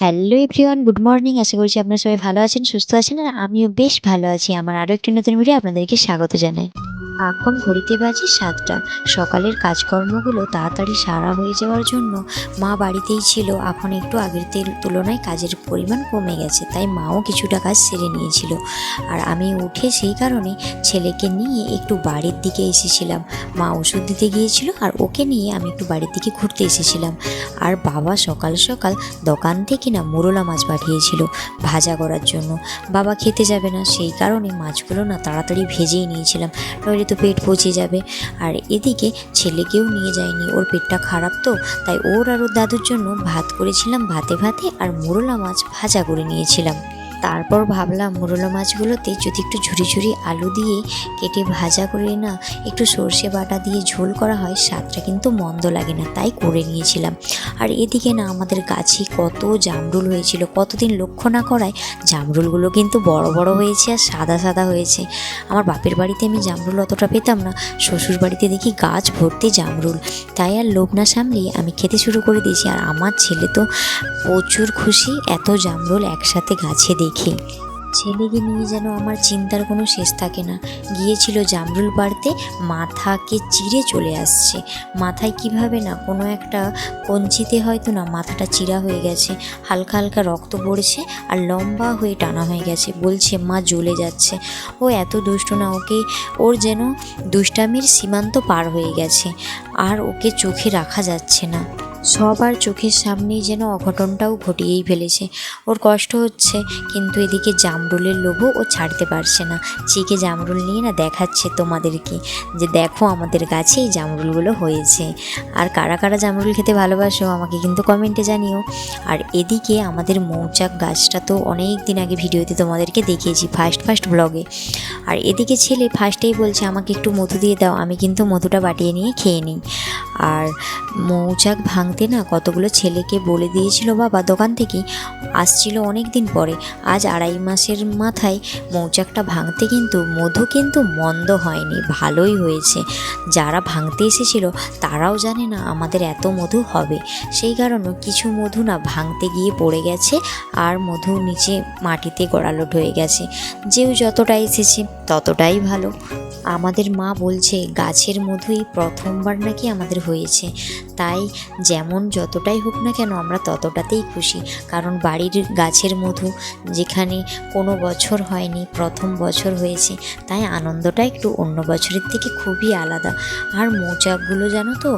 Hello everyone good morning আশা করছি আপনারা সবাই ভালো আছেন, সুস্থ আছেন, আর আমিও বেশ ভালো আছি। আমার আরও একটি নতুন ভিডিও আপনাদেরকে স্বাগত জানাই। এখন ঘড়িতে বাজে সাতটা। সকালের কাজকর্মগুলো তাড়াতাড়ি সারা হয়ে যাওয়ার জন্য মা বাড়িতেই ছিল। এখন একটু আগের তেল তুলনায় কাজের পরিমাণ কমে গেছে, তাই মাও কিছুটা কাজ সেরে নিয়েছিল। আর আমি উঠে সেই কারণে ছেলেকে নিয়ে একটু বাড়ির দিকে এসেছিলাম। মা ওষুধ দিতে গিয়েছিল আর ওকে নিয়ে আমি একটু বাড়ির দিকে ঘুরতে এসেছিলাম। আর বাবা সকাল সকাল দোকান থেকে না মোরলা মাছ পাঠিয়েছিল ভাজা করার জন্য। বাবা খেতে যাবে না, সেই কারণে মাছগুলো না তাড়াতাড়ি ভেজেই নিয়েছিলাম। নইলে তো পেট পচে যাবে। আর এদিকে ছেলেকেও নিয়ে যায়নি। ওর পেটটা খারাপ তো, তাই ওর আর ওর দাদুর জন্য ভাত করেছিলাম ভাতে ভাতে, আর মোরলা মাছ ভাজা করে নিয়েছিলাম। তারপর ভাবলাম মোরলা মাছগুলোতে যদি একটু ঝুরি ঝুরি আলু দিয়ে কেটে ভাজা করে না একটু সর্ষে বাটা দিয়ে ঝোল করা হয়, স্বাদটা কিন্তু মন্দ লাগে না, তাই করে নিয়েছিলাম। আর এদিকে না আমাদের গাছে কত জামরুল হয়েছিল, কতদিন লক্ষ্য না করায় জামরুলগুলো কিন্তু বড় বড় হয়েছে আর সাদা সাদা হয়েছে। আমার বাপের বাড়িতে আমি জামরুল অতটা পেতাম না, শ্বশুর বাড়িতে দেখি গাছ ভর্তি জামরুল। তাই আর লোভ না সামলিয়ে আমি খেতে শুরু করে দিয়েছি। আর আমার ছেলে তো প্রচুর খুশি, এত জামরুল একসাথে গাছে দেখে। ছেলেকে নিয়ে যেন আমার চিন্তার কোনো শেষ থাকে না। গিয়েছিল জামরুল পাড়তে মাথাকে চিরে চলে আসছে। মাথায় কীভাবে না, কোনো একটা কঞ্চিতে হয়তো না মাথাটা চিরা হয়ে গেছে। হালকা হালকা রক্ত পড়ছে আর লম্বা হয়ে টানা হয়ে গেছে। বলছে, মা, জ্বলে যাচ্ছে। ও এত দুষ্ট না, ওকে, ওর যেন দুষ্টামির সীমান্ত পার হয়ে গেছে। আর ওকে চোখে রাখা যাচ্ছে না। সবার চোখের সামনেই যেন অঘটনটাও ঘটিয়েই ফেলেছে। ওর কষ্ট হচ্ছে, কিন্তু এদিকে জামরুলের লোভও ও ছাড়তে পারছে না। চিকে জামরুল নিয়ে না দেখাচ্ছে তোমাদেরকে যে দেখো আমাদের গাছে এই জামরুলগুলো হয়েছে। আর কারা কারা জামরুল খেতে ভালোবাসো আমাকে কিন্তু কমেন্টে জানিও। আর এদিকে আমাদের মৌচাক গাছটা তো অনেক দিন আগে ভিডিওতে তোমাদেরকে দেখিয়েছি ফার্স্ট ফার্স্ট ব্লগে। আর এদিকে ছেলে ফার্স্টেই বলছে, আমাকে একটু মধু দিয়ে দাও, আমি কিন্তু মধুটা বাটিয়ে নিয়ে খেয়ে নিই। আর মৌচাক ভাঙতে না কতগুলো ছেলেকে বলে দিয়েছিল বাবা। দোকান থেকে আসছিল অনেক দিন পরে। আজ আড়াই মাসের মাথায় মৌচাকটা ভাঙতে কিন্তু মধু কিন্তু মন্দ হয়নি, ভালোই হয়েছে। যারা ভাঙতে এসেছিল তারাও জানে না আমাদের এত মধু হবে। সেই কারণে কিছু মধু না ভাঙতে গিয়ে পড়ে গেছে আর মধু নিচে মাটিতে গড়ালোট হয়ে গেছে। যেও যতটা এসেছে ততটাই ভালো। আমাদের মা বলছে, গাছের মধুই প্রথমবার নাকি আমাদের হয়েছে। তাই যেমন যতটাই হোক না কেন আমরা ততটাতেই খুশি। কারণ বাড়ির গাছের মধু যেখানে কোনো বছর হয়নি, প্রথম বছর হয়েছে, তাই আনন্দটা একটু অন্য বছরের থেকে খুবই আলাদা। আর মৌচাকগুলো জানো তো,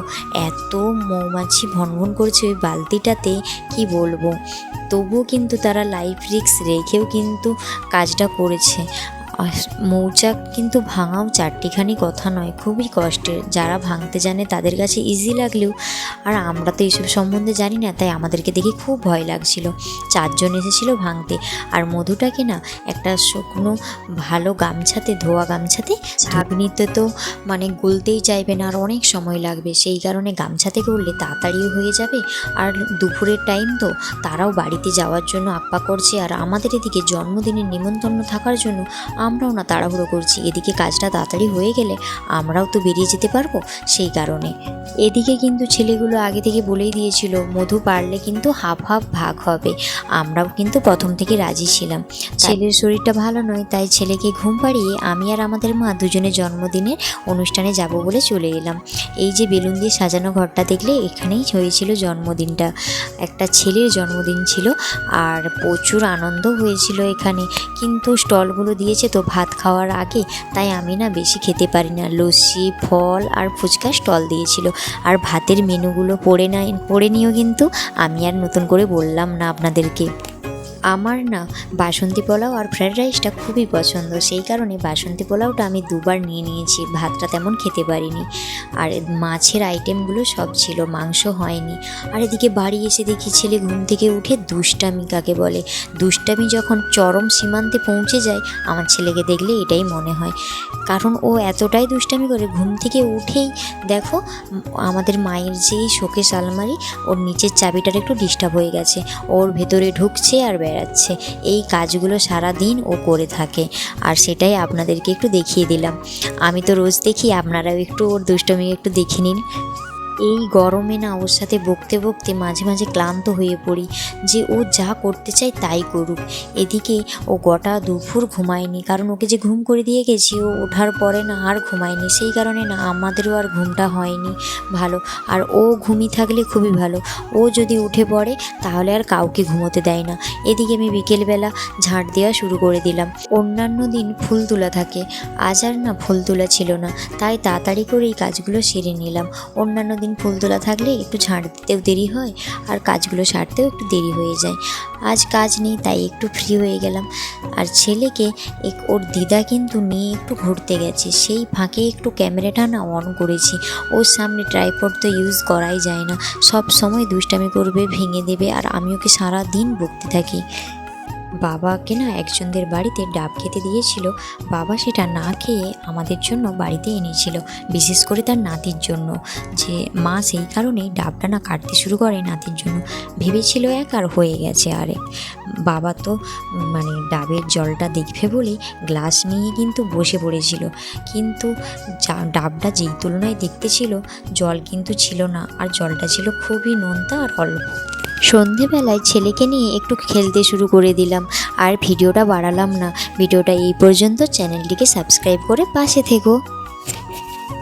এত মৌমাছি ভনভন করছে ওই বালতিটাতে, কি বলব? তবুও কিন্তু তারা লাইফ রিক্স রেখেও কিন্তু কাজটা করেছে। মৌচাক কিন্তু ভাঙাও চারটিখানি কথা নয় খুবই কষ্টের। যারা ভাঙতে জানে তাদের কাছে ইজি লাগলেও আর আমরা তো এইসব সম্বন্ধে জানি না তাই আমাদেরকে দেখে খুব ভয় লাগছিল। চারজন এসেছিল ভাঙতে আর মধুটাকে না একটা শুকনো ভালো গামছাতে ধোয়া গামছাতে ছাঁকনিতে তো মানে গুলতেই চাইবে না আর অনেক সময় লাগবে। সেই কারণে গামছাতে করলে তাড়াতাড়িও হয়ে যাবে আর দুপুরের টাইম তো তারাও বাড়িতে যাওয়ার জন্য আপ্পা করছে আর আমাদের এদিকে জন্মদিনের নিমন্ত্রণ থাকার জন্য আমরাও না তাড়াহুড়ো করছি। এদিকে কাজটা তাড়াতাড়ি হয়ে গেলে আমরাও তো বেরিয়ে যেতে পারব সেই কারণে। এদিকে কিন্তু ছেলেগুলো আগে থেকে বলেই দিয়েছিল মধু পারলে কিন্তু হাফ হাফ ভাগ হবে। আমরাও কিন্তু প্রথম থেকে রাজি ছিলাম। ছেলের শরীরটা ভালো নয় তাই ছেলেকে ঘুম পাড়িয়ে আমি আর আমাদের মা দুজনে জন্মদিনের অনুষ্ঠানে যাব বলে চলে এলাম। এই যে বেলুন দিয়ে সাজানো ঘরটা দেখলে এখানেই হয়েছিল জন্মদিনটা। একটা ছেলের জন্মদিন ছিল আর প্রচুর আনন্দ হয়েছিল এখানে। কিন্তু স্টলগুলো দিয়েছে তো ভাত খাওয়ার আগে, তাই আমি না বেশি খেতে পারি না। লস্যি, ফল আর ফুচকা স্টল দিয়েছিল। আর ভাতের মেনুগুলো পড়ে নাই, পড়ে নিও কিন্তু। আমি আর নতুন করে বললাম না আপনাদেরকে। আমার না বাসন্তী পোলাও আর ফ্রায়েড রাইসটা খুবই পছন্দ। সেই কারণে বাসন্তী পোলাওটা আমি দুবার নিয়ে নিয়েছি, ভাতটা তেমন খেতে পারিনি। আর মাছের আইটেমগুলো সব ছিল, মাংস হয়নি। আর এদিকে বাড়ি এসে দেখি ছেলে ঘুম থেকে উঠে দুষ্টামি কাকে বলে? দুষ্টামি যখন চরম সীমান্তে পৌঁছে যায়, আমার ছেলেকে দেখলে এটাই মনে হয়। কারণ ও এতটাই দুষ্টামি করে, ঘুম থেকে উঠেই দেখো, আমাদের মায়ের যেই শোকেশ আলমারি, ওর নিচের চাবিটার একটু ডিস্টার্ব হয়ে গেছে। ওর ভেতরে ঢুকছে আর বেড়াচ্ছে। এই কাজগুলো সারা দিন ও করে থাকে। আর সেটাই আপনাদেরকে একটু দেখিয়ে দিলাম। আমি তো রোজ দেখি, আপনারাও একটু ওর দুষ্টমি একটু দেখে নিন। এই গরমে না ওর সাথে বকতে বকতে মাঝে মাঝে ক্লান্ত হয়ে পড়ি। যে ও যা করতে চায় তাই করুক। এদিকে ও গোটা দুপুর ঘুমায়নি। কারণ ওকে যে ঘুম করে দিয়ে গেছি, ও ওঠার পরে না আর ঘুমায়নি। সেই কারণে না আমাদেরও আর ঘুমটা হয়নি। ভালো। আর ও ঘুমিয়ে থাকলে খুবই ভালো। ও যদি উঠে পড়ে, তাহলে আর কাউকে ঘুমোতে দেয় না। এদিকে আমি বিকেলবেলা ঝাঁট দেওয়া শুরু করে দিলাম। অন্যান্য দিন ফুল তোলা থাকে। আজ আর না ফুল তোলা ছিল না। তাই তাড়াতাড়ি করে এই কাজগুলো সেরে নিলাম। অন্যান্য দিন ফুল তোলা থাকলে একটু ঝাঁট দিতেও দেরি হয় আর কাজগুলো সারতেও একটু দেরি হয়ে যায়। আজ কাজ নেই, তাই একটু ফ্রি হয়ে গেলাম। আর ছেলেকে এক, ওর দিদা কিন্তু নিয়ে একটু ঘুরতে গেছে। সেই ফাঁকে একটু ক্যামেরাটা না অন করেছি। ওর সামনে ট্রাইপড তো ইউজ করাই যায় না। সব সময় দুষ্টামি করবে, ভেঙে দেবে, আর আমি ওকে সারা দিন বকতে থাকি। বাবাকে না একজনদের বাড়িতে ডাব খেতে দিয়েছিল। বাবা সেটা না খেয়ে আমাদের জন্য বাড়িতে এনেছিল, বিশেষ করে তার নাতির জন্য। যে মা সেই কারণেই ডাবটা না কাটতে শুরু করে নাতির জন্য। ভেবেছিল এক আর হয়ে গেছে আরেক। বাবা তো মানে ডাবের জলটা দেখবে বলেই গ্লাস নিয়ে কিন্তু বসে পড়েছিল। কিন্তু যা- ডাবটা যেই তুলনায় দেখতে ছিল, জল কিন্তু ছিল না। আর জলটা ছিল খুবই নোনতা আর অল্প। সন্ধেবেলায় ছেলেকে নিয়ে একটু খেলতে শুরু করে দিলাম। আর ভিডিওটা বাড়ালাম না। ভিডিওটা এই পর্যন্ত। চ্যানেলটিকে সাবস্ক্রাইব করে পাশে থেকো।